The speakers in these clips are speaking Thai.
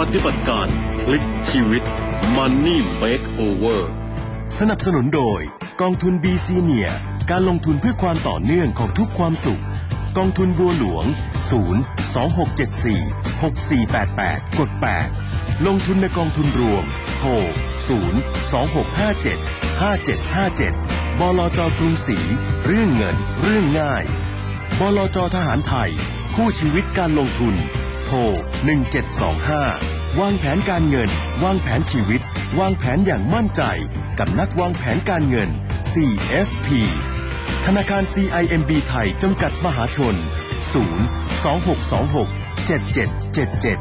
ปฏิบัติการพลิกชีวิต Money Makeover สนับสนุนโดย กองทุน BC เนียการลงทุนเพื่อความต่อเนื่องของทุกความสุข กองทุนบัวหลวง 0 2674 6488 กด 8 ลงทุนในกองทุนรวมโทร0 2657 5757 บลจกรุงศรีเรื่องเงิน เรื่องง่าย บลจทหารไทย คู่ชีวิตการลงทุน ทร 1725 วางแผนการเงิน วางแผนชีวิต วางแผนอย่างมั่นใจ กับนักวางแผนการเงิน CFP ธนาคาร CIMB ไทยจำกัดมหาชน 0 2626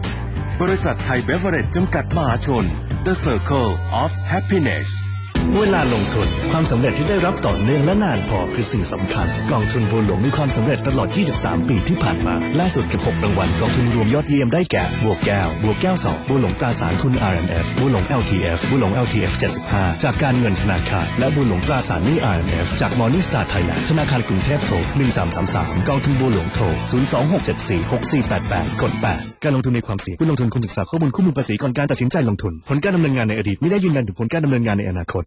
7777 บริษัทไทยเบเวอเรจจำกัดมหาชน The Circle of Happiness เวลาลงทุน ความสำเร็จที่ได้รับต่อเนื่องและนานพอคือสิ่งสำคัญ กองทุนบัวหลวงมีความสำเร็จตลอด 23 ปีที่ผ่านมา ล่าสุดกับ 6 รางวัลกองทุนรวมยอดเยี่ยมได้แก่ บัวแก้ว บัวแก้ว 2 บัวหลงตราสารทุน RMF บัวหลง LTF บัวหลง LTF 75 จากการเงินธนาคาร และบัวหลงตราสารนี้ RMF จาก Morning Star Thailand ธนาคารกรุงเทพโทร 1333 กองทุนบัวหลวงโทร 02674 6488 กด 8 การลงทุนในความเสี่ยงผู้ลงทุนควรศึกษาข้อมูลคู่มือภาษีก่อนการตัดสินใจลงทุน ผลการดำเนินงานในอดีตไม่ได้ยืนยันถึงผลการดำเนินงานในอนาคต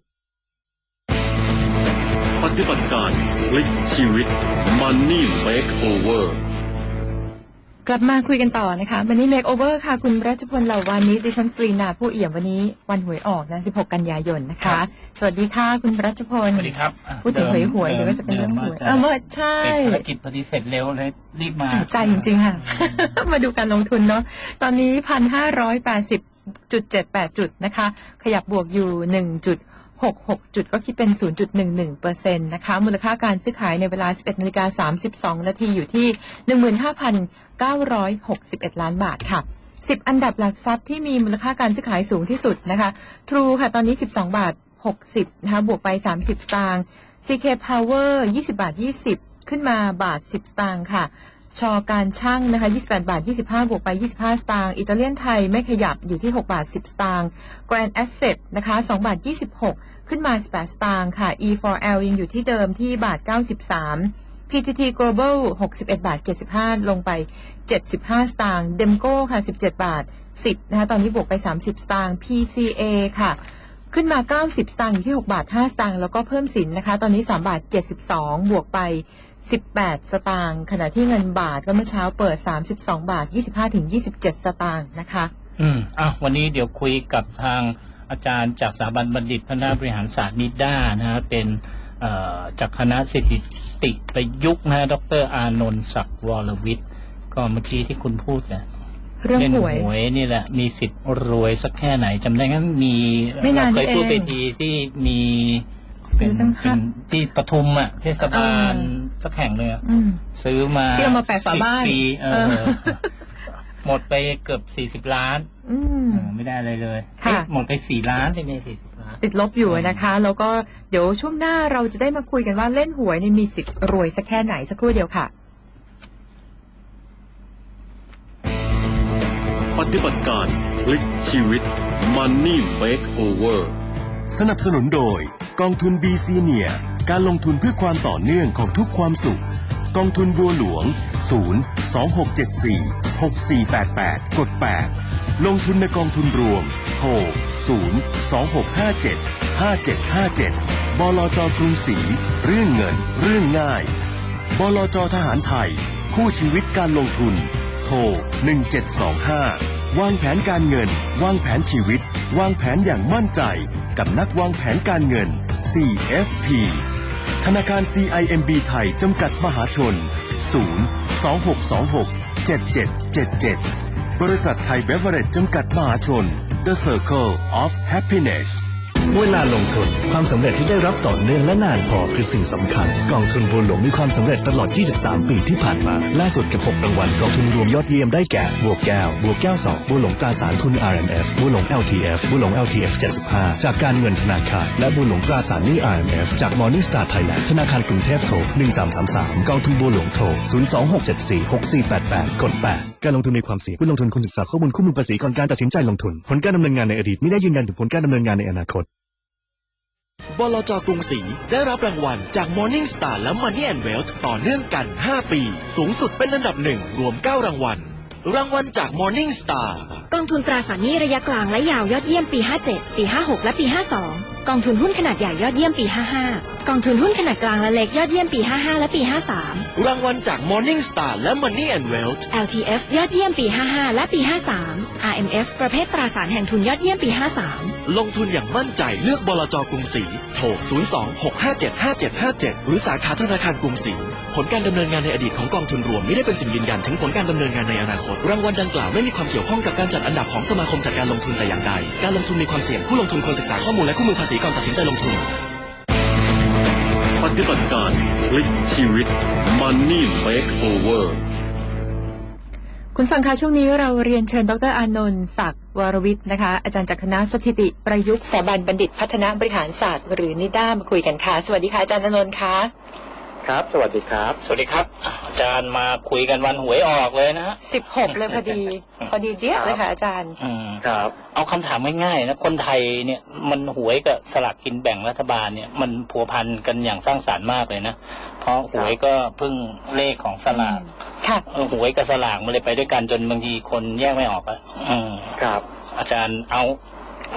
ฏิบัติการพลิกชีวิต Money Makeover กลับมาคุยกันต่อนะคะวันนี้ Make Over ค่ะ คุณรัชพลเหล่าวานิชดิฉันสรีนาผู้เอี่ยมวันนี้วันหวยออกนะ 16 กันยายนนะครัคะบสวัสดีค่ะ คุณรัชพลสวัสดีครับอะพูดถึงหวยหวยดิเดี๋ยวมก็จะเป็นเรื่องหวยดิเออเมื่อใช่ติดภารกิจพอดีเสร็จเร็วเลยรีบมาใจจริงๆค่ะ มาดูการลงทุนเนาะตอนนี้พันห้าร้อยแปดสิบจุดเจ็ดแปดจุดนะคะ ขยับบวกอยู่หนึ่งจุด หกหกจุดก็คิดเป็น 0.11เปอร์เซ็นต์นะคะ มูลค่าการซื้อขายในเวลา 11นาฬิกา32 นาทีอยู่ที่ 15,961 ล้านบาทค่ะ10 อันดับหลักทรัพย์ที่มีมูลค่าการซื้อขายสูงที่สุดนะคะ True ค่ะ ตอนนี้ 12 บาท 60 นะคะ บวกไป 30 สตางค์ CK Power 20 บาท 20 ขึ้นมาบาท 10 สตางค์ค่ะ ชอการช่างนะคะ 28 บาท 25 บวกไป 25 สตางค์ อิตาเลียนไทยไม่ขยับอยู่ที่ 6 บาท 10 สตางค์ Grand Asset นะคะ 2 บาท 26ขึ้นมา 18 สตางค์ค่ะ E4L ยังอยู่ที่เดิมที่บาท 93 PTT Global 61 บาท 75 ลงไป 75 สตางค์ Demco ค่ะ 17 บาท 10 นะคะ ตอนนี้บวกไป 30 สตางค์ PCA ค่ะ ขึ้นมา 90 สตางค์อยู่ที่ 6 บาท 5 สตางค์ แล้วก็เพิ่มสินนะคะ ตอนนี้ 3 บาท 72 บวกไป 18 สตางค์ ขณะที่เงินบาทก็เมื่อเช้าเปิด 32 บาท 25ถึง27 สตางค์นะคะ อืมอะวันนี้เดี๋ยวคุยกับทาง อาจารย์จากสถาบันบัณฑิตคณะบริหารศาสตร์นิด้านะฮะเป็นเอ่อจากคณะเศรษฐติประยุกต์นะฮะดรอานนท์ศักดิ์วรวิทย์ ก็เมื่อกี้ที่คุณพูดเนี่ยเรื่องเล่นหวยหวยนี่แหละ มีสิทธิ์รวยสักแค่ไหนจำได้งั้นมีไม่นานเราเคยนี้พูดเองไปทีที่มีซื้เป็อนตั้งห้าเป็นที่ปทุมอะเทศบาลอ่าสักแห่งเลยอะอืมซื้อมาที่เอามาแปะฝาสิบบ้านปีเอเอออ หมดไปเกือบสี่สิบ40 ล้านอืม เออไม่ได้อะไรเลยค่ะ เอ๊ะหมดไปสี่ล้านใช่ไหมสี่สิบล้าน ติดลบอยู่นะคะ แล้วก็เดี๋ยวช่วงหน้าเราจะได้มาคุยกันว่าเล่นหวยเนี่ยมีสิทธิ์รวยสักแค่ไหนสักครู่เดียวค่ะ ปฏิบัติการพลิกชีวิต Money Makeover สนับสนุนโดย กองทุน BC เนียการลงทุนเพื่อความต่อเนื่องของทุกความสุข กองทุนบัวหลวง 0 2674 6488 กด 8 ลงทุนในกองทุนรวม โทร 0 2657 5757 บลจกรุงศรี เรื่องเงิน เรื่องง่าย บลจทหารไทย คู่ชีวิตการลงทุน โทร 1725 วางแผนการเงิน วางแผนชีวิต วางแผนอย่างมั่นใจ กับนักวางแผนการเงิน CFP ธนาคาร CIMB ไทย จำกัดมหาชน 0 2626 7777 บริษัทไทยเบเวอเรจจำกัดมหาชน The Circle of Happiness เวลาลงทุน ความสำเร็จที่ได้รับต่อเนื่องและนานพอคือสิ่งสำคัญ กองทุนบัวหลวงมีความสำเร็จตลอด 23 ปีที่ผ่านมา ล่าสุดกับ 6 รางวัลกองทุนรวมยอดเยี่ยมได้แก่ บัวแก้ว บัวแก้ว 2 บัวหลงตราสารทุน RMF บัวหลง LTF บัวหลง LTF 75 จากการเงินธนาคาร และบัวหลงตราสารหนี้ RMF จาก Morning Star Thailand ธนาคารกรุงเทพโทร 1333 กองทุนบัวหลวงโทร 02674 6488 กด 8 การลงทุนในความเสี่ยงผู้ลงทุนควรศึกษาข้อมูลคู่มือภาษีก่อนการตัดสินใจลงทุน ผลการดำเนินงานในอดีตไม่ได้ยืนยันถึงผลการดำเนินงานในอนาคต บลจกรุงศรีได้รับรางวัลจาก Morning Star และ Money and Wealth ต่อเนื่องกัน 5 ปี สูงสุดเป็นอันดับหนึ่งรวม 9 รางวัล รางวัลจาก Morning Star กองทุนตราสารหนี้ระยะกลางและยาวยอดเยี่ยมปี 57 ปี 56 และปี 52 กองทุนหุ้นขนาดใหญ่ยอดเยี่ยมปี 55 กองทุนหุ้นขนาดกลางและเล็กยอดเยี่ยมปี 55 และปี 53 รางวัลจาก Morning Star และ Money and Wealth LTF ยอดเยี่ยมปี 55 และปี 53 RMF ประเภทตราสารแห่งทุนยอดเยี่ยมปี 53 ลงทุนอย่างมั่นใจเลือกบลจกรุงศรีโทร 02-657-5757 หรือสาขาธนาคารกรุงศรีผลการดำเนินงานในอดีตของกองทุนรวมไม่ได้เป็นสิ่งยืนยันถึงผลการดำเนินงานในอนาคต รางวัลดังกล่าวไม่มีความเกี่ยวข้องกับการจัดอันดับของสมาคมจัดการลงทุนแต่อย่างใด การลงทุนมีความเสี่ยงผู้ลงทุนควรศึกษาข้อมูลและคู่มือภาษีก่อนตัดสินใจลงทุน ปฏิบัติการพลิกชีวิต Money Makeover คุณฟังคะช่วงนี้เราเรียนเชิญดรอานนท์ศักดิ์วรวิทย์นะคะ อาจารย์จากคณะสถิติประยุกต์สถาบันบัณฑิตพัฒนาบริหารศาสตร์ หรือนิด้ามาคุยกันค่ะ สวัสดีค่ะอาจารย์อานนท์คะ ครับ สวัสดีครับ สวัสดีครับ อาจารย์มาคุยกันวันหวยออกเลยนะฮะสิบหกเลยพอดี พอดีเดียเลยค่ะอาจารย์อืมครับ เอาคำถามง่ายๆนะ คนไทยเนี่ยมันหวยกับสลากกินแบ่งรัฐบาลเนี่ย มันผัวพันกันอย่างสร้างสารรค์มากเลยนะ เพราะหวยก็เพิ่งเลขของสลากค่ะเออหวยกับสลากมันเลยไปด้วยกันจนบางทีคนแยกไม่ออกอะอืมครับ อาจารย์เอา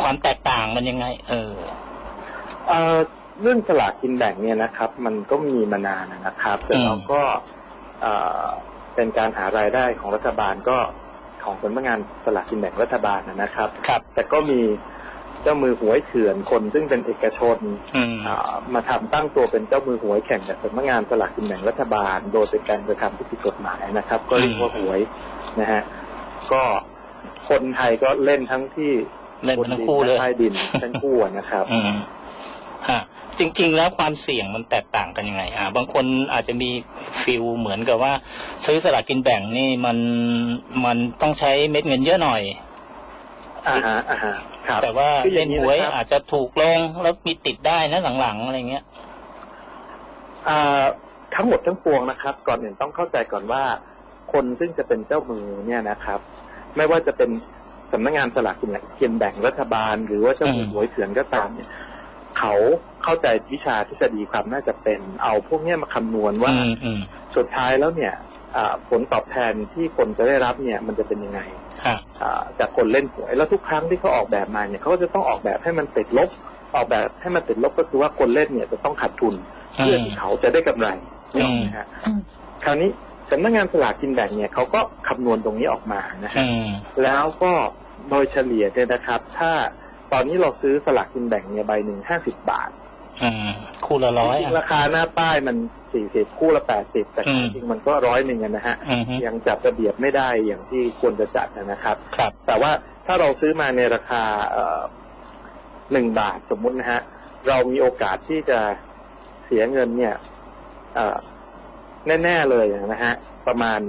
ความแตกต่างมันยังไง เออ เอ่อ เรื่องสลากกินแบ่งเนี่ยนะครับ มันก็มีมานานนะครับ แต่อืมเราก็เอ่อเป็นการหารายได้ของรัฐบาลก็ของสำนักงานสลากกินแบ่งรัฐบาลนะครับครับ แต่ก็มีเจ้ามือหวยเถื่อนคนซึ่งเป็นเอกชนอืมอ่ามาทำตั้งตัวเป็นเจ้ามือหวยแข่งกับสำนักงานสลากกินแบ่งรัฐบาล โดยเป็นการกระทำที่ผิดกฎหมายนะครับ ก็เรียกว่าหวยนะฮะก็คนไทยก็เล่นทั้งที่เล่นทั้งคู่เลยใต้ดินทั้งคู่อะนะครับอืม ฮะจริง ๆ แล้วความเสี่ยงมันแตกต่างกันยังไงอ่าบางคนอาจจะมีฟิลเหมือนกับว่า ซื้อสลากกินแบ่งนี่มันมันต้องใช้เม็ดเงินเยอะหน่อยอ่าฮะอ่าฮะครับแต่ว่าคืออเล่ย่านงนี้หวยนะครับอาจจะถูกลงแล้วมีติดได้นะหลังๆอะไรเงี้ยอ่าทั้งหมดทั้งปวงนะครับ ก่อนอื่นต้องเข้าใจก่อนว่า คนซึ่งจะเป็นเจ้ามือเนี่ยนะครับ ไม่ว่าจะเป็นสำนักงานสลากกินแบ่งรัฐบาล หรือว่าเจ้ามืออืมหวยเถื่อนก็ตามเนี่ย เขาเข้าใจวิชาทฤษฎีความน่าจะเป็นเอาพวกเนี้ยมาคำนวณว่าอืมอืมสุดท้ายแล้วเนี่ยอ่าผลตอบแทนที่คนจะได้รับเนี่ย มันจะเป็นยังไงฮะอ่าจากคนเล่นหวยแล้วทุกครั้งที่เขาออกแบบมาเนี่ยเขาก็จะต้องออกแบบให้มันติดลบ ออกแบบให้มันติดลบก็คือว่าคนเล่นเนี่ยจะต้องขาดทุนเพื่อที่เขาจะได้กำไรนี่ออกไหมฮะอืมคราวนี้สำนักงานสลากกินแบ่งเนี่ยเขาก็คำนวณตรงนี้ออกมานะฮะอืมแล้วก็โดยเฉลี่ยเนี่ยนะครับ ถ้า ตอนนี้เราซื้อสลากกินแบ่งเนี่ยใบหนึ่งห้าสิบบาทอืมคู่ละร้อยจริงอะๆราคาหน้าป้ายมันสี่สิบคู่ละแปดสิบแต่อืมจริงๆมันก็ร้อยหนึ่งอะนะฮะอืมฮึยังจัดระเบียบไม่ได้อย่างที่ควรจะจัดนะครับครับ แต่ว่าถ้าเราซื้อมาในราคาหนึ่งบาทสมมุตินะฮะ เรามีโอกาสที่จะเสียเงินเนี่ยเอ่อแน่ ๆ เลยนะฮะ ประมาณ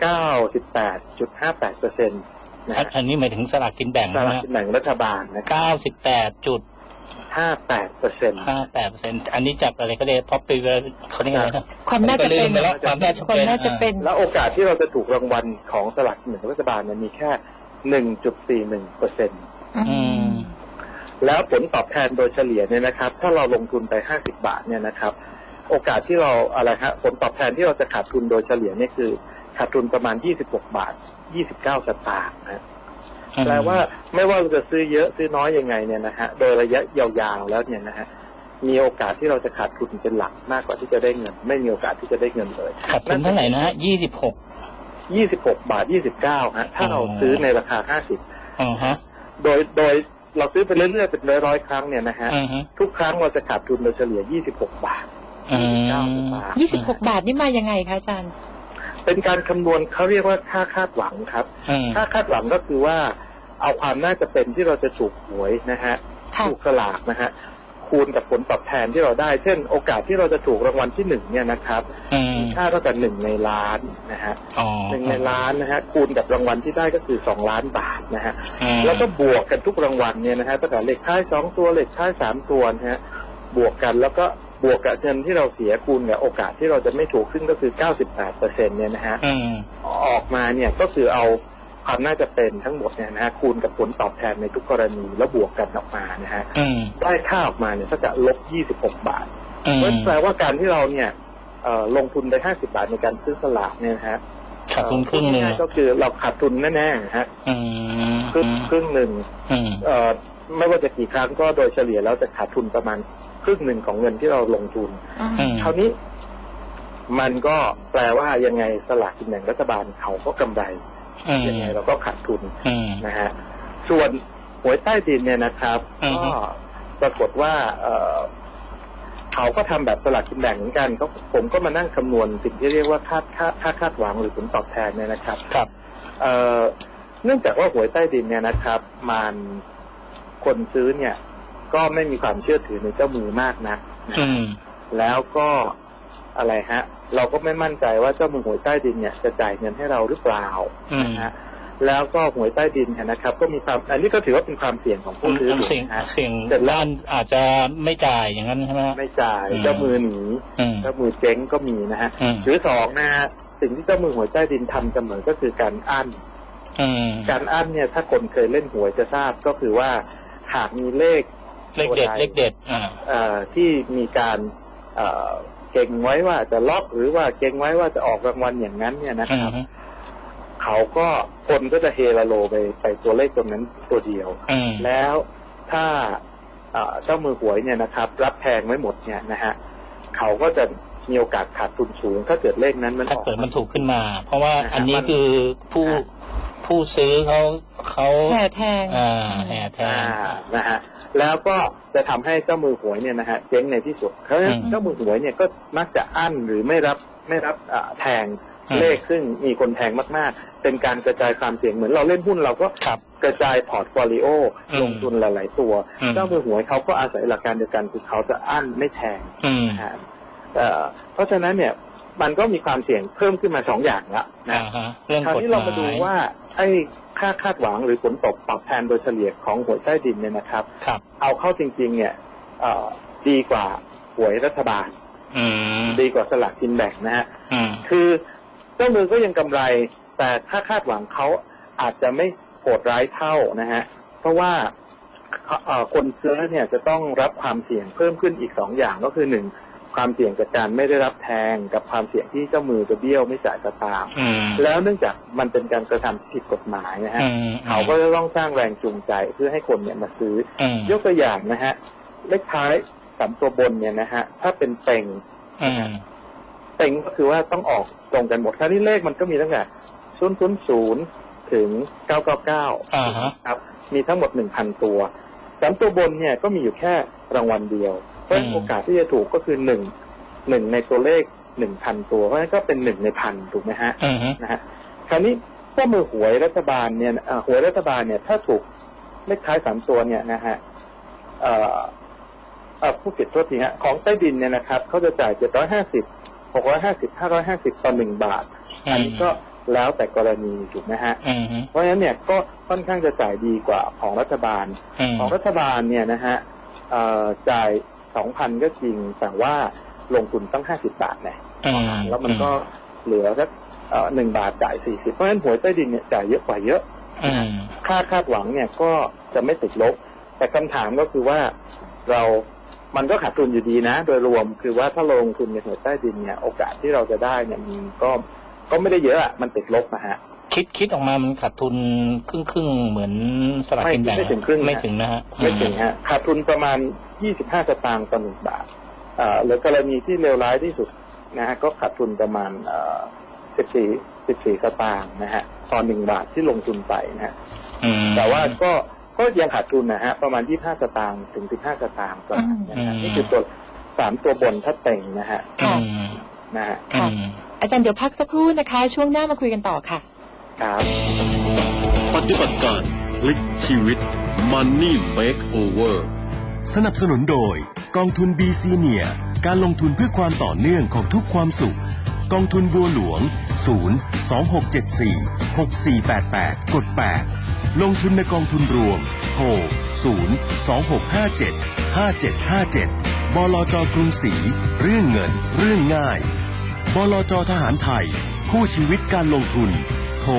เก้าสิบแปดจุดห้าแปดเปอร์เซ็นต์ นะอันฮะอันนี้หมายถึงสลากกินแบ่งสใช่ไหลามกกินแบ่งรัฐบาลนะครับเก้าสิบแปดจุดห้าแปดเปอร์เซ็นต์ห้าแปดเปอร์เซ็นต์อันนี้จากอะไรก็ได้พอปีเขาเรียกอะไรนะความน่าจะเป็นผมก็ลืมไปแล้วความน่าจะความเป็นน่าจะเป็น แล้วโอกาสที่เราจะถูกรางวัลของสลากกินแบ่งรัฐบาลเนี่ยมีแค่หนึ่งจุดสี่หนึ่งเปอร์เซ็นต์อืมแล้วผลตอบแทนโดยเฉลี่ยเนี่ยนะครับ ถ้าเราลงทุนไปห้าสิบาทเนี่ยนะครับ โอกาสที่เราอะไรฮะผลตอบแทนที่เราจะขาดทุนโดยเฉลี่ยเนี่ยคือ ขาดทุนประมาณยี่สิบหกบาทยี่สิบเก้าสตางค์นะแปลว่าไม่ว่าเราจะซื้อเยอะซื้อน้อยยังไงเนี่ยนะฮะโดยระยะยาวๆแล้วเนี่ยนะฮะมีโอกาสที่เราจะขาดทุนเป็นหลักมากกว่าที่จะได้เงิน ไม่มีโอกาสที่จะได้เงินเลยขาดทุนเท่าไหร่นะฮะยี่สิบหกยี่สิบหกบาทยี่สิบเก้าฮะถ้าเราซื้อในราคาห้าสิบอ๋อฮะโดยโดยเราซื้อไปเรื่อยๆเป็นร้อยๆครั้งเนี่ยนะฮะอือฮึทุกครั้งเราจะขาดทุนโดยเฉลี่ย26บาทอืม29บาทยี่สิบหกบาทนี่มายังไงคะอาจารย์ เป็นการคำนวณเขาเรียกว่าค่าคาดหวังครับอืมค่าคาดหวังก็คือว่า เอาความน่าจะเป็นที่เราจะถูกหวยนะฮะค่ะถูกสลากนะฮะคูณกับผลตอบแทนที่เราได้ เช่น โอกาสที่เราจะถูกรางวัลที่หนึ่งเนี่ยนะครับอืมมีค่าเท่ากับหนึ่งในล้านนะฮะอ๋อหนึ่งในล้านนะฮะคูณกับรางวัลที่ได้ก็คือสองล้านบาทนะฮะอืมแล้วก็บวกกันทุกรางวัลเนี่ยนะฮะตั้งแต่เลขท้ายสองตัวเลขท้ายสามตัวนะฮะบวกกันแล้วก็ บวกกับเงินที่เราเสียคูณกับโอกาสที่เราจะไม่ถูกซึ่งก็คือ 98เปอร์เซ็นเนี่ยนะฮะอืมออกมาเนี่ยก็คือเอาความน่าจะเป็นทั้งหมดเนี่ยนะฮะคูณกับผลตอบแทนในทุกกรณีแล้วบวกกันออกมานะฮะอืมได้ค่าออกมาเนี่ยก็จะลบ 26 บาทอืเพมราะฉะนั้นแปลว่าการที่เราเนี่ยเอ่อลงทุนไป 50 บาทในการซื้อสลากเนี่ยนะฮะขาดทุนครึ่งหนึ่งเอ่อพูดง่ายๆก็คือเราขาดทุนแน่ๆฮะอืมครึ่งครึ่งหนึ่งอืมเอ่อไม่ว่าจะกี่ครั้งก็โดยเฉลี่ยแล้วจะขาดทุนประมาณ ครึ่งหนึ่งของเงินที่เราลงทุนอืมคราวนี้ มันก็แปลว่ายังไงสลากกินแบ่งรัฐบาลเขาก็กำไรอืมยังไงเราก็ขาดทุนอืมนะฮะส่วนหวยใต้ดินเนี่ยนะครับอือฮึก็ปรากฏว่าเอ่อเขาก็ทำแบบสลากกินแบ่งเหมือนกันเขาผมก็มานั่งคำนวณสิ่งที่เรียกว่าคาดคาดค่าคาดหวังหรือผลตอบแทนเนี่ยนะครับ ครับเอ่อเนื่องจากว่าหวยใต้ดินเนี่ยนะครับ มันคนซื้อเนี่ย ก็ไม่มีความเชื่อถือในเจ้ามือมากนะนะอืมแล้วก็อะไรฮะ เราก็ไม่มั่นใจว่าเจ้ามือหวยใต้ดินเนี่ยจะจ่ายเงินให้เราหรือเปล่าอืมนะฮะแล้วก็หวยใต้ดินเนี่ยนะครับ ก็มีความอันนี้ก็ถือว่าเป็นความเสี่ยงของผู้ซื้อถูกเสี่ยงไหมฮะเสี่ยงเสร็จแล้วด้านอาจจะไม่จ่ายอย่างนั้นใช่ไหมฮะไม่จ่ายอืมเจ้ามือหนีอืมเจ้ามือเจ๊งก็มีนะฮะอืมหรือสองนะฮะสิ่งที่เจ้ามือหวยใต้ดินทำเสมอก็คือการอั้นอืมการอั้นเนี่ยถ้าคนเคยเล่นหวยจะทราบก็คือว่าหากมีเลข เลขเด็ดตัวใเลขเด็ดอ่าเอ่อที่มีการเอ่อเก่งไว้ว่าจะล็อกหรือว่าเก่งไว้ว่าจะออกรางวัลอย่างนั้น เนี่ยนะคอืรับมเขาก็คนก็จะเฮลาโลไปไปตัวเลขตัวนั้นตัวเดียวอืมแล้วถ้าเอ่อเจ้ามือหวยเนี่ยนะครับ รับแพงไว้หมดเนี่ยนะฮะเขาก็จะมีโอกาสขาดทุนสูง ถ้าเกิดเลขนั้นมันถ้าออกเกิดมันถูกขึ้นมา เพราะว่านะฮะอันนี้มันคือผู้ฮะผู้ซื้อเขาเขาแห่แทงอ่าแห่แทอ่างนะฮะ แล้วก็จะทำให้เจ้ามือหวยเนี่ยนะฮะเจ๊งในที่สุดเพราะฉะนั้นอืมเจ้ามือหวยเนี่ยก็มักจะอั้นหรือไม่รับไม่รับอ่าแทงอืมเลขซึ่งมีคนแทงมากๆ เป็นการกระจายความเสี่ยงเหมือนเราเล่นหุ้นเราก็ครับกระจายพอร์ตโฟลิโออืมลงทุนหลาย ๆ ตัวอืมเจ้ามือหวยเขาก็อาศัยหลักการเดียวกันคือเขาจะอั้นไม่แทงอืมนะฮะเอ่อเพราะฉะนั้นเนี่ยมันก็มีความเสี่ยงเพิ่มขึ้นมาสองอย่างละนะอ่าฮะเรื่องคราวกฎนี้หเรามายมาดูว่าไอ้ ค่าคาดหวังหรือผลตอบตอบแทนโดยเฉลี่ยของหวยใต้ดินเนี่ยนะครับครับ เอาเข้าจริง ๆ เนี่ยเอ่อดีกว่าหวยรัฐบาลอืมดีกว่าสลากกินแบ่งนะฮะอืมคือเจ้ามือก็ยังกำไร แต่ถ้าคาดหวังเขาอาจจะไม่โหดร้ายเท่านะฮะเพราะว่าเอ่อคนซื้อเนี่ยจะต้องรับความเสี่ยงเพิ่มขึ้นอีกสองอย่างก็คือหนึ่ง ความเสี่ยงจากการไม่ได้รับแทงกับความเสี่ยงที่เจ้ามือจะเบี้ยวไม่จ่ายสตางค์อืมแล้วเนื่องจากมันเป็นการกระทำที่ผิดกฎหมายนะฮะอืมเขาก็จะต้องสร้างแรงจูงใจเพื่อให้คนเนี่ยมาซื้ออืมยกตัวอย่างนะฮะเลขท้ายสามตัวบนเนี่ยนะฮะถ้าเป็นเต็งอืมเต็งก็คือว่าต้องออกตรงกันหมดคราวนี้เลขมันก็มีตั้งแต่ศูนย์ศูนย์ศูนย์ถึงเก้าเก้าเก้าอ่าฮะครับ มีทั้งหมดหนึ่งพันตัวสามตัวบนเนี่ยก็มีอยู่แค่รางวัลเดียว เพราะฉะนั้นอืมโอกาสที่จะถูกก็คือหนึ่งหนึ่งในตัวเลขหนึ่งพันตัวเพราะฉะนั้นก็เป็นหนึ่งในพันถูกไหมฮะอืมนะฮะคราวนี้เจ้ามือหวยรัฐบาลเนี่ยเอ่อหวยรัฐบาลเนี่ยถ้าถูกเลขท้ายสามตัวเนี่ยนะฮะเอ่อเอ่อผู้ผิดโทษทีฮะของใต้ดินเนี่ยนะครับเขาจะจ่ายเจ็ดร้อยห้าสิบหกร้อยห้าสิบห้าร้อยห้าสิบต่อหนึ่งบาท อันนี้ก็แล้วแต่กรณีถูกไหมฮะอืมเพราะฉะนั้นเนี่ยก็ค่อนข้างจะจ่ายดีกว่าของรัฐบาลอืมของรัฐบาลเนี่ยนะฮะเอ่อจ่าย สองพันก็จริง แต่ว่าลงทุนตั้งห้าสิบบาทเนี่ยอืมแล้วมันก็เหลือสักหนึ่งบาทจ่ายสี่สิบเพราะฉะนั้นหวยใต้ดินเนี่ยจ่ายเยอะกว่าเยอะอืมค่าคาดหวังเนี่ยก็จะไม่ติดลบ แต่คำถามก็คือว่าเรามันก็ขาดทุนอยู่ดีนะ โดยรวมคือว่าถ้าลงทุนในหวยใต้ดินเนี่ยโอกาสที่เราจะได้เนี่ยมันก็ก็ไม่ได้เยอะอะมันติดลบนะฮะคิดคิดออกมามันขาดทุนครึ่งครึ่งๆเหมือนสลากกินแบ่งไม่ถึงครึ่งนะไม่ถึงนะฮะไม่ถึงฮะขาดทุนประมาณ 25สตางค์ต่อหนึ่งบาทเอ่อหรือกรณีที่เลวร้ายที่สุดนะฮะก็ขาดทุนประมาณเอ่อ14 14สตางค์นะฮะต่อหนึ่งบาทที่ลงทุนไปนะฮะอืมแต่ว่าก็ก็ยังขาดทุนนะฮะประมาณ 25สตางค์ถึง 15สตางค์ต่อหนึ่งนะฮะอืมนี่คือตัวสามตัวบนถ้าเต็งนะฮะอืค่ะมนะฮะค่ะอืมอาจารย์เดี๋ยวพักสักครู่นะคะ ช่วงหน้ามาคุยกันต่อค่ะ ครับ ปฏิบัติการพลิกชีวิต Money Makeover สนับสนุนโดย กองทุน BC เนียการลงทุนเพื่อความต่อเนื่องของทุกความสุข กองทุนบัวหลวง 0 2674 6488 กด 8 ลงทุนในกองทุนรวม โทร 0 2657 5757 บลจกรุงศรีเรื่องเงิน เรื่องง่าย บลจทหารไทย คู่ชีวิตการลงทุน โทร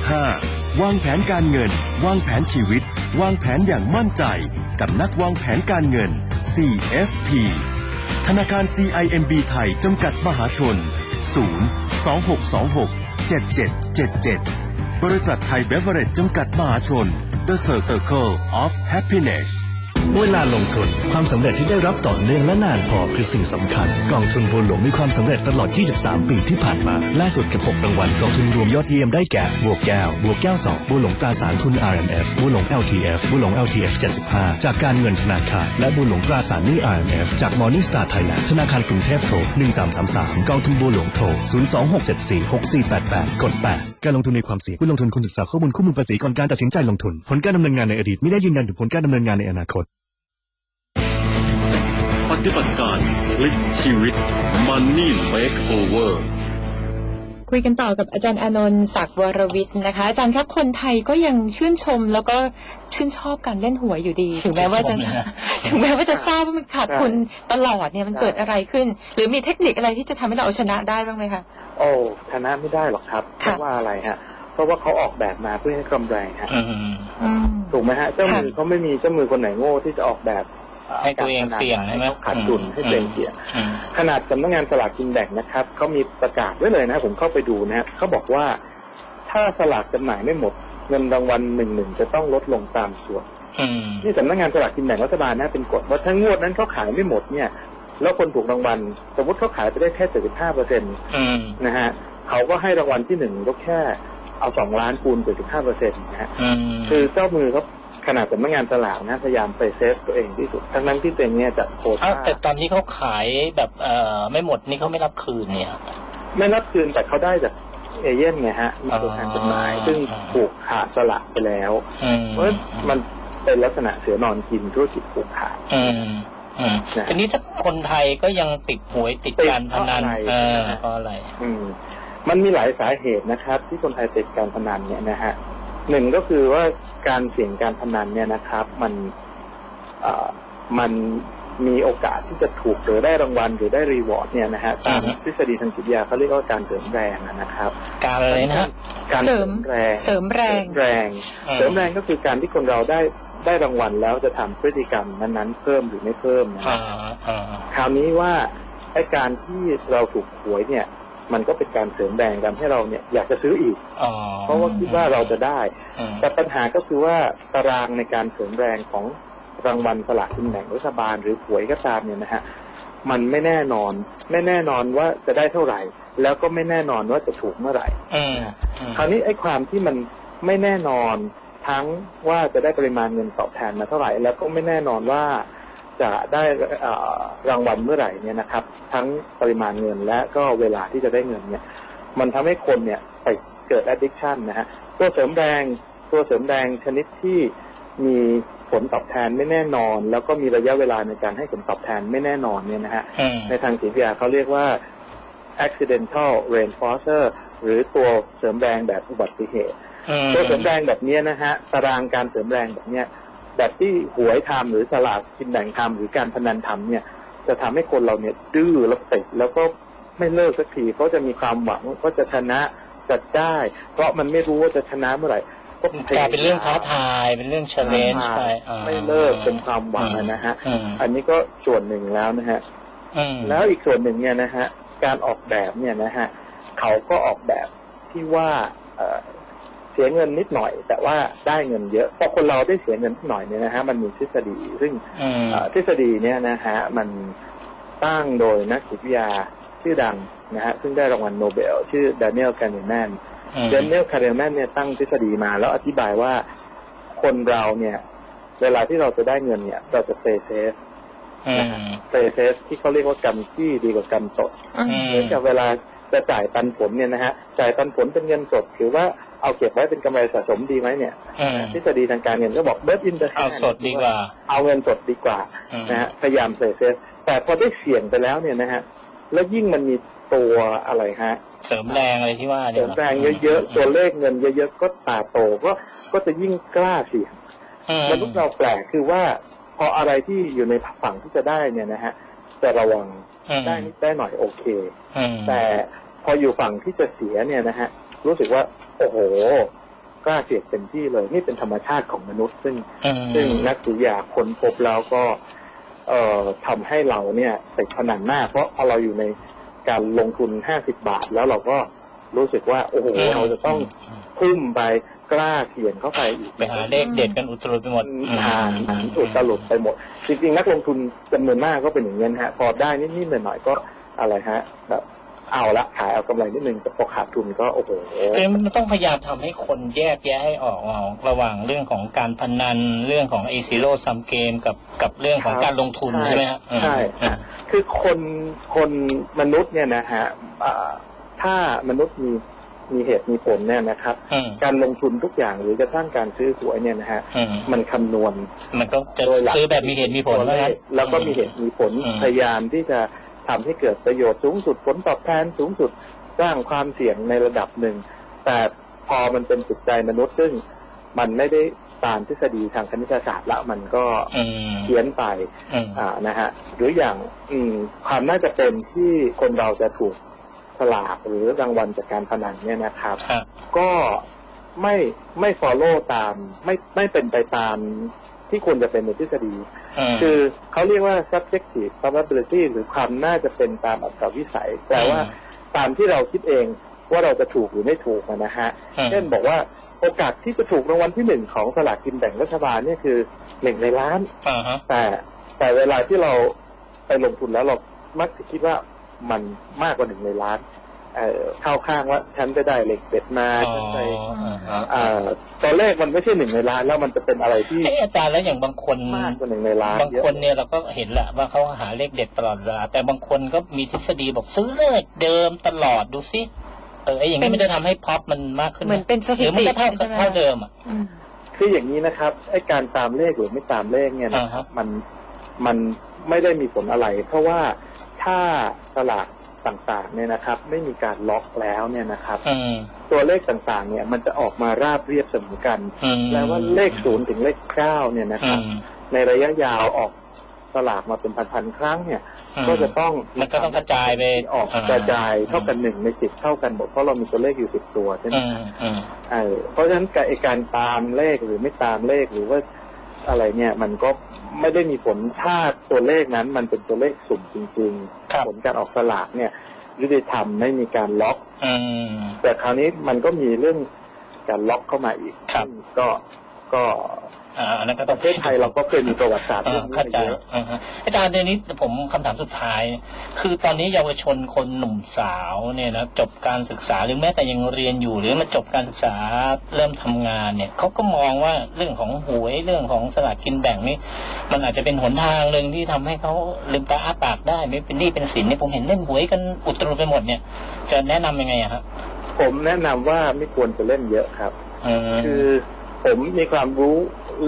1725 วางแผนการเงิน วางแผนชีวิต วางแผนอย่างมั่นใจกับนักวางแผนการเงิน CFP ธนาคาร CIMB ไทยจำกัดมหาชน 0 2626 7777 บริษัทไทยเบเวอเรจจำกัดมหาชน The Circle of Happiness เวลาลงทุนความสำเร็จที่ได้รับต่อเนื่องและนานพอคือสิ่งสำคัญ กองทุนบัวหลวงมีความสำเร็จตลอด 23 ปีที่ผ่านมาล่าสุดกับ 6 รางวัลกองทุนรวมยอดเยี่ยมได้แก่บัวแก้วบัวแก้ว 2บัวหลวงตราสารทุน RMF บัวหลวง LTF บัวหลวง LTF 75 จากการเงินธนาคารและบัวหลวงตราสารหนี้ RMF จาก Morning Star Thailand ธนาคารกรุงเทพโทร 1333 กองทุนบัวหลวงโทร 026746488 กด 8 การลงทุนในความเสี่ยงผู้ลงทุนควรศึกษาข้อมูลคู่มือภาษีก่อนการตัดสินใจลงทุน ผลการดำเนินงานในอดีตไม่ได้ยืนยันถึงผลการดำเนินงานในอนาคต ปฏิบัติการพลิกชีวิต Money Makeover คุยกันต่อกับอาจารย์อานนท์ศักดิ์วรวิทย์นะคะ อาจารย์ครับคนไทยก็ยังชื่นชมแล้วก็ชื่นชอบการเล่นหวยอยู่ดี ถึงแม้ว่าจะชื่นชมเลยนะถึงแม้ว่าจะทราบว่ามันขาดทุนตลอดเนี่ยมันเกิดอะไรขึ้น หรือมีเทคนิคอะไรที่จะทำให้เราเอาชนะได้บ้างไหมคะ โอ้ชนะไม่ได้หรอกครับเพค่ะราะว่าอะไรฮะ เพราะว่าเขาออกแบบมาเพื่อให้กำไรฮะอืมอืมถูกไหมฮะ เจ้ามือค่ะเขาไม่มีเจ้ามือคนไหนโง่ที่จะออกแบบอ่อให้ตัวเองการพนันเสี่ยงใช่ไหมให้ขาดทุนให้ตัวเองเสี่ยงอืมขนาดสำนักงานสลากกินแบ่งนะครับเขามีประกาศไว้เลยนะผมเข้าไปดูนะฮะเขาบอกว่า ถ้าสลากจำหน่ายไม่หมด เงินรางวัลหนึ่งหนึ่งจะต้องลดลงตามส่วนอืมนี่สำนักงานสลากกินแบ่งรัฐบาลนะเป็นกฎว่าถ้างวดนั้นเขาขายไม่หมดเนี่ย แล้วคนถูกรางวัล สมมติเขาขายไปได้แค่75เปอร์เซ็นต์อืมนะฮะเขาก็ให้รางวัลที่หนึ่งก็แค่เอาสองล้านคูณ75เปอร์เซ็นต์นะฮะอืมคือเจ้ามือเขาขนาดสำนักงานสลากนะพยายามไปเซฟตัวเองที่สุด ทั้งนั้นที่ตัวเองเนี่ยจะโคอ้าวต้าแต่ตอนที่เขาขายแบบเอ่อไม่หมดนี่เขาไม่รับคืนเนี่ย ไม่รับคืนแต่เขาได้จากเอเย่นไงฮะมีตัวแทนจำหน่ายอ๋อซึ่งผูกขาดสลากไปแล้วอืมเพราะฉะนั้นมันเป็นลักษณะเสือนอนกินธุรกิจผูกขาด อืมอืมนะทีนี้ถ้าคนไทยก็ยังติดหวยติดติดการพนันเพราะอะไรเออนะฮะเพราะอะไร อืม มันมีหลายสาเหตุนะครับ ที่คนไทยติดการพนันเนี่ยนะฮะหนึ่งก็คือว่าการเสี่ยงการพนันเนี่ยนะครับ มันเอ่อมันมีโอกาสที่จะถูกหรือได้รางวัลหรือได้รีวอร์ดเนี่ยนะฮะตามอือฮึทฤษฎีทางจิตวิทยาเขาเรียกว่าการเสริมแรงอะนะครับ การอะไรนะฮะการเสริมแรงเสริมแรงเสริมแรงอืมเสริมแรงก็คือการที่คนเราได้ ได้รางวัลแล้วจะทำพฤติกรรมนั้นๆ เพิ่มหรือไม่เพิ่มนะอ่าฮะอ่าคราวนี้ว่าไอ้การที่เราถูกหวยเนี่ย มันก็เป็นการเสริมแรงทำให้เราเนี่ยอยากจะซื้ออีกอ๋อเพราะว่าคิดว่าเราจะได้อืมแต่ปัญหาก็คือว่าตารางในการเสริมแรงของรางวัลสลากกินแบ่งรัฐบาลหรือหวยก็ตามเนี่ยนะฮะมันไม่แน่นอน ไม่แน่นอนว่าจะได้เท่าไหร่ แล้วก็ไม่แน่นอนว่าจะถูกเมื่อไหร่อืมอืมคราวนี้ไอ้ความที่มันไม่แน่นอน ทั้งว่าจะได้ปริมาณเงินตอบแทนมาเท่าไหร่ แล้วก็ไม่แน่นอนว่าจะได้เอ่อรางวัลเมื่อไหร่เนี่ยนะครับ ทั้งปริมาณเงินและก็เวลาที่จะได้เงินเนี่ย มันทำให้คนเนี่ยไปเกิด addiction นะฮะตัวเสริมแรงตัวเสริมแรงชนิดที่มีผลตอบแทนไม่แน่นอน แล้วก็มีระยะเวลาในการให้ผลตอบแทนไม่แน่นอนเนี่ยนะฮะอืมในทางจิตวิทยาเขาเรียกว่า accidental reinforcer หรือตัวเสริมแรงแบบอุบัติเหตุอืม ตัวเสริมแรงแบบเนี้ยนะฮะตารางการเสริมแรงแบบเนี้ยแบบที่หวยทำหรือสลากกินแบ่งทำหรือการพนันทำเนี่ย จะทำให้คนเราเนี่ยดื้อแล้วติดแล้วก็ไม่เลิกสักทีเพราะจะมีความหวังว่าจะชนะจะได้ เพราะมันไม่รู้ว่าจะชนะเมื่อไหร่ก็พกลายเป็นเรื่องท้าทายเป็นเรื่องเชลเลนจ์ไปอ่าไม่เลิกเป็นความหวังอะนะฮะอืมอันนี้ก็ส่วนหนึ่งแล้วนะฮะอืมแล้วอีกส่วนหนึ่งเนี่ยนะฮะการออกแบบเนี่ยนะฮะเขาก็ออกแบบที่ว่าเอ่อเสียเงินนิดหน่อย แต่ว่าได้เงินเยอะพอคนเราได้เสียเงินนิดหน่อยเนี่ยนะฮะมันมีทฤษฎี ซึ่งอืมเอ่อทฤษฎีเนี่ยนะฮะมันตั้งโดยนักจิตวิทยาชื่อดังนะฮะซึ่งได้รางวัลโนเบล ชื่อด a น i e l ล a น e แมนอืมเดนเนลคาร์เนแมนเนี่ยตั้งทฤษฎีมา แล้วอธิบายว่าคนเราเนี่ย เวลาที่เราจะได้เงินเนี่ย เราจะเ a y เซฟอืมเ a y เซฟที่เขาเรียกว่ากำจี้ดีกว่ากำสดอืมอืมเหมือนกับเวลาจะจ่ายปันผลเนี่ยนะฮะจ่ายปันผลเป็นเงินสด หรือว่า เอาเก็บไว้เป็นกำไรสะสมดีไหมเนี่ยอืมทฤษฎีทางการเงินก็บอก bet in the เอา hand สดดีกว่า เอาเงินสดดีกว่าอืมนะฮะพยายามเซฟเซฟแต่พอได้เสี่ยงไปแล้วเนี่ยนะฮะแล้วยิ่งมันมีตัวอะไรฮะ เสริมแรงอะไรที่ว่าเสเนี่ริยมแรงเยอะๆตัวเลขเงินเยอะๆก็ตาโตก็ก็จะยิ่งกล้าเสี่ยงอืมมนุษย์เราแปลกคือว่าพออะไรที่อยู่ในฝั่งที่จะได้เนี่ยนะฮะจะระวังอืมได้นิดได้หน่อยโอเคอืมแต่พออยู่ฝั่งที่จะเสียเนี่ยนะฮะรู้สึกว่า โอ้โหกล้าเสี่ยงเต็มที่เลย นี่เป็นธรรมชาติของมนุษย์ ซึ่งอืมซึ่งนักจิตวิทยาค้นพบแล้วก็ เอ่อทำให้เราเนี่ยติดพนันหน้ากเพราะพอเราอยู่ในการลงทุนห้าสิบบาท แล้วเราก็รู้สึกว่า โอ้โหเราจะต้องทุ่มไปกล้าเขียนเข้าไปอีกไปหาเลขเด็ดกันอุตรุดไปหมดอ่านอ่านอุตลุดไปหมด จริงๆ นักลงทุนจำนวนมากก็เป็นอย่างนี้นะฮะ พอได้นิดๆหน่อยๆก็อะไรฮะแบบ เอาละขายเอากำไรนิดนึงแต่พอขาดทุนก็โอ้โหคือมันต้องพยายามทำให้คนแยกแยะให้ออกเอาระหว่างเรื่องของการพนันเรื่องของไอซีโร่ซัมเกมกับกับเรื่องของการลงทุนใช่ไหมฮะใช่อืมฮะคือคนคนมนุษย์เนี่ยนะฮะอ่าถ้ามนุษย์มีมีเหตุมีผลเนี่ยนะครับอืมการลงทุนทุกอย่างหรือกระทั่งการซื้อหวยเนี่ยนะฮะอืมมันคำนวณ มันก็จะโดยหลักซื้อแบบมีเหตุมีผลตัวว่าเลงั้ขนแล้วก็มีเหตุมีผลอืมพยายามที่จะ ทำให้เกิดประโยชน์สูงสุดผลตอบแทนสูงสุดสร้างความเสี่ยงในระดับหนึ่ง แต่พอมันเป็นจิตใจมนุษย์ซึ่งมันไม่ได้ตามทฤษฎีทางคณิตศาสตร์ละมันก็อืมเพี้ยนไปอืมอ่านะฮะหรืออย่างอืมความน่าจะเป็นที่คนเราจะถูกสลากหรือรางวัลจากการพนันเนี่ยนะครับครับก็ไม่ไม่ follow ตาม ไม่ไม่เป็นไปตามที่ควรจะเป็นในทฤษฎีม คือเขาเรียกว่า subjective probability หรือความน่าจะเป็นตามอัตราวิสัยแปลว่าตามที่เราคิดเองว่าเราจะถูกหรือไม่ถูกอะนะฮะอืมเช่นบอกว่าโอกาสที่จะถูกรางวัลที่หนึ่งของสลากกินแบ่งรัฐบาลเนี่ยคือหนึ่งในล้านอ่าฮะแต่แต่เวลาที่เราไปลงทุนแล้วเรามักจะคิดว่ามันมากกว่าหนึ่งในล้าน เอ่อเข้าข้างว่าฉันจะได้เหล็กเด็ดมาอ๋อฉันไปอ่าฮะเอ่อตัวเลขมันไม่ใช่หนึ่งในล้านแล้วมันจะเป็นอะไรที่เอ้อาจารย์แล้วอย่างบางคนมากกว่าหนึ่งในล้านบางคนเนี่ยเราก็เห็นแหละว่าเขาหาเลขเด็ดตลอดเวลาแต่บางคนก็มีทฤษฎีบอกซื้อเลขเดิมตลอดดูสิเออไอ้อย่างนี้เป็นมันจะทำให้พ็อปมันมากขึ้นเหมือนเป็นสหถิรือมันติก็เท่าใช่ไหมเท่าเดิมอะอืมคืออย่างนี้นะครับไอ้การตามเลขหรือไม่ตามเลขเนี่ยนะคอ่ารัฮะบมันมันไม่ได้มีผลอะไร เพราะว่าถ้าสลาก ต่างๆเนี่ยนะครับ ไม่มีการล็อกแล้วเนี่ยนะครับอืมตัวเลขต่างๆ เนี่ย มันจะออกมาราบเรียบเสมอกันอืมแปลว่าเลขศูนย์ถึงเลขเก้าเนี่ยนะคอืรับมในระยะยาวออกสลากมาเป็นพันๆครั้งเนี่ยอืมก็จะต้องมันก็ต้องกระจายไปออกอ่ากระจายเท่ากันหนึ่งในสิบเท่ากันหมดเพราะเรามีตัวเลขอยู่สิบตัวใช่ไหมอืมอืมเออเพราะฉะนั้นการไอ้การตามเลขหรือไม่ตามเลขหรือว่า อะไรเนี่ย มันก็ไม่ได้มีผลถ้าตัวเลขนั้น มันเป็นตัวเลขสุ่มจริงครับๆผลการออกสลากเนี่ยยุติธรรมไม่มีการล็อกอืมแต่คราวนี้มันก็มีเรื่องการล็อกเข้ามาอีกครับซึ่งก็ ก็อ่าอันนั้นก็ปต้องระเทศไทยเราก็เคยมีประวัติศาสตร์อ่าเรื่องนี้เข้าใจมาเยอะอ่าฮะอาจารย์เดี๋ยวนี้ผมคำถามสุดท้าย คือตอนนี้เยาวชนคนหนุ่มสาวเนี่ยนะจบการศึกษาหรือแม้แต่ยังเรียนอยู่ หรือมาจบการศึกษาเริ่มทำงานเนี่ยเขาก็มองว่าเรื่องของหวยเรื่องของสลากกินแบ่งนี่มันอาจจะเป็นหนทางหนึ่งที่ทำให้เขาลืมตาอ้าปากได้ ไม่เป็นหนี้เป็นสินเนี่ยผมเห็นเล่นหวยกันอุตรุดไปหมดเนี่ย จะแนะนำยังไงอะครับผมแนะนำว่าไม่ควรจะเล่นเยอะครับอืมคือ ผมมีความรู้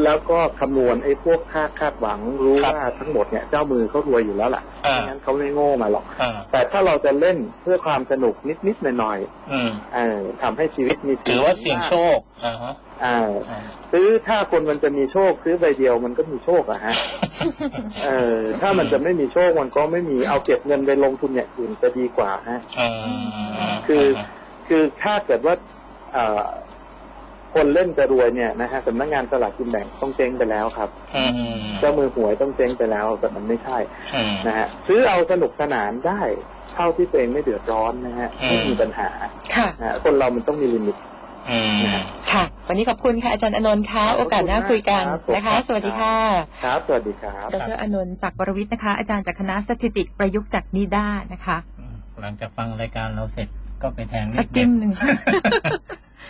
แล้วก็คำนวณไอ้พวกค่าคาดหวังรู้ครับว่าทั้งหมดเนี่ยเจ้ามือเขารวยอยู่แล้วล่ะอ่า ไม่งั้นเขาไม่โง่มาหรอก อ่าแต่ถ้าเราจะเล่นเพื่อความสนุกนิดๆหน่อยอืมๆเออทำให้ชีวิตมีถือว่าเสี่ยงโชคอ่าฮะอ่าอ่าซื้อถ้าคนมันจะมีโชคซื้อใบเดียวมันก็มีโชคอะฮะ เออถ้ามันจะไม่มีโชคมันก็ไม่มีเอาเก็บเงินไปลงทุนอย่างอื่นจะดีกว่าฮะอืมคือ คือถ้าเกิดว่าเอ่อ คนเล่นจะรวยเนี่ยนะฮะสำนักงานสลากกินแบ่งต้องเจ๊งไปแล้วครับอืมเจ้ามือหวยต้องเจ๊งไปแล้วแต่มันไม่ใช่อืมนะฮะซื้อเอาสนุกสนานได้เท่าที่ตัวเองไม่เดือดร้อนนะฮะอืมไม่มีปัญหาค่ะนะฮะคนเรามันต้องมีลิมิตอืมค่ะ วันนี้ขอบคุณค่ะอาจารย์อนนท์ค่ะขอบคุณโอกาสหน้าคุยกันมากครับนะคะ สวัสดีค่ะครับสวัสดีครับดรอนนท์ศักดิ์วรวิทย์นะคะ อาจารย์จากคณะสถิติประยุกต์จากนิด้านะคะ หลังจากฟังรายการเราเสร็จก็ไปแทงสักจิ้มหนึ่ง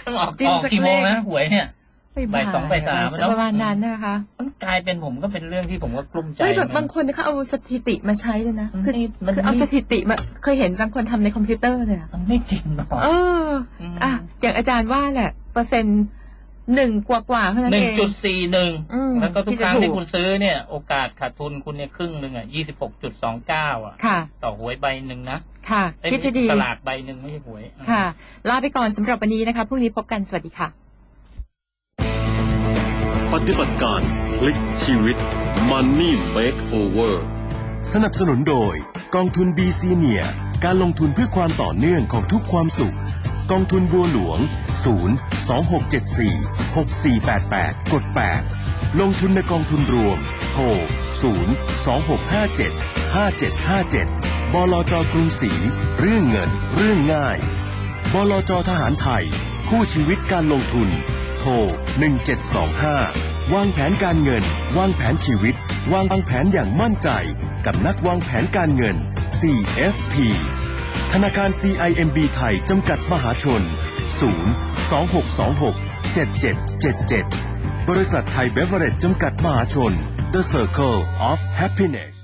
ต้องออกจิ้มออกสักกี่โมงเลขนะหวยเนี่ย บ่ายสองบ่ายสามบ่เนอะประมาณนั้นนะคะมันกลายเป็นผมก็เป็นเรื่องที่ผมก็กลุ้มใจไม่แบบนะบางคนเขาเอาสถิติมาใช้เลยนะมันคือไม่มันคือเอาไม่ สถิติมาเคยเห็นบางคนทำในคอมพิวเตอร์เลยอะมันไม่จริงหรอก เออมอะอย่างอาจารย์ว่าแหละเปอร์เซ็นต์ หนึ่งกว่ากว่าๆเท่านั้นหนึ่เองงจุดสี่หนึ่งอืมแล้วก็ทุกที่คจะรั้งถูกที่คุณซื้อเนี่ย โอกาสขาดทุนคุณเนี่ยครึ่งหนึ่งอะยี่สิบหกจุดสองเก้าอะ ค่ะ ต่อหวยใบหนึ่งนะค่ะเอ้ยคิดให้ดี สลากใบหนึ่งไม่ใช่หวยค่ะ ลาไปก่อนสำหรับวันนี้นะคะพรุ่งนี้พบกันสวัสดีค่ะ ปฏิบัติการพลิกชีวิต Money Makeover สนับสนุนโดย กองทุน BC เนียการลงทุนเพื่อความต่อเนื่องของทุกความสุข กองทุนบัวหลวง 0 2674 6488 กด 8 ลงทุนในกองทุนรวม โทร 0 2657 5757 บลจกรุงศรี เรื่องเงิน เรื่องง่าย บลจทหารไทย คู่ชีวิตการลงทุน โทร 1725 วางแผนการเงิน วางแผนชีวิต วางแผนอย่างมั่นใจ กับนักวางแผนการเงิน CFP ธนาคาร CIMB ไทย จำกัดมหาชน 0 2626 7777 บริษัทไทยเบเวอเรจจำกัดมหาชน The Circle of Happiness